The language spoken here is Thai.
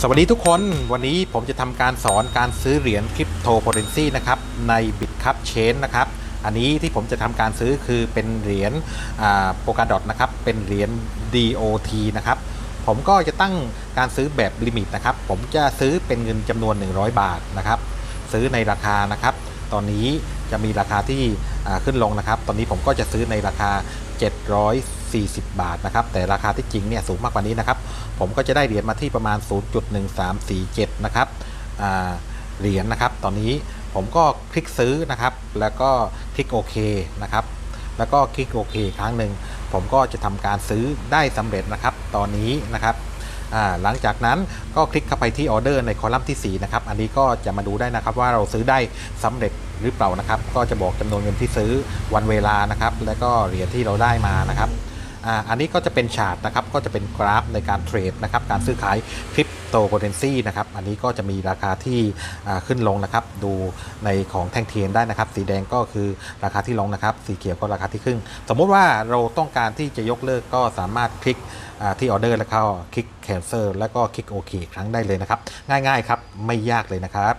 สวัสดีทุกคนวันนี้ผมจะทำการสอนการซื้อเหรียญคริปโตเคอเรนซีนะครับใน Bitcup Chain นะครับอันนี้ที่ผมจะทำการซื้อคือเป็นเหรียญโปกาดอทนะครับเป็นเหรียญ DOT นะครับผมก็จะตั้งการซื้อแบบลิมิตนะครับผมจะซื้อเป็นเงินจำนวน 100 บาทนะครับซื้อในราคานะครับตอนนี้จะมีราคาที่ขึ้นลงนะครับ ตอนนี้ผมก็จะซื้อในราคา 40 บาทนะครับ แต่ราคาที่จริงเนี่ยสูงมากกว่านี้นะครับ ผมก็จะได้เหรียญมาที่ประมาณ 0.1347 นะครับเหรียญนะครับ ตอนนี้ผมก็คลิกซื้อนะครับ แล้วก็คลิกโอเคนะครับ แล้วก็คลิกโอเคครั้งหนึ่ง ผมก็จะทำการซื้อได้สำเร็จนะครับ ตอนนี้นะครับหลังจากนั้นก็คลิกเข้าไปที่ออเดอร์ในคอลัมน์ที่ 4 นะครับ อันนี้ก็จะมาดูได้นะครับว่าเราซื้อได้สำเร็จหรือเปล่านะครับ ก็จะบอกจำนวนเงินที่ซื้อวันเวลานะครับ แล้วก็เหรียญที่เราได้มานะครับ อ่าอันนี้ก็จะเป็นชาร์ตนะครับก็จะเป็นกราฟในการเทรดนะครับการซื้อขายคริปโตเคอเรนซีนะครับอันนี้ก็จะมีราคาที่ขึ้นลงนะครับดูในของแท่งเทียนได้นะครับ สีแดงก็คือราคาที่ลงนะครับ สีเขียวก็ราคาที่ขึ้น สมมุติว่าเราต้องการที่จะยกเลิกก็สามารถคลิกที่ออเดอร์แล้วก็คลิก cancel แล้วก็คลิกโอเคครั้งได้เลยนะครับ ง่ายๆครับไม่ยากเลยนะครับ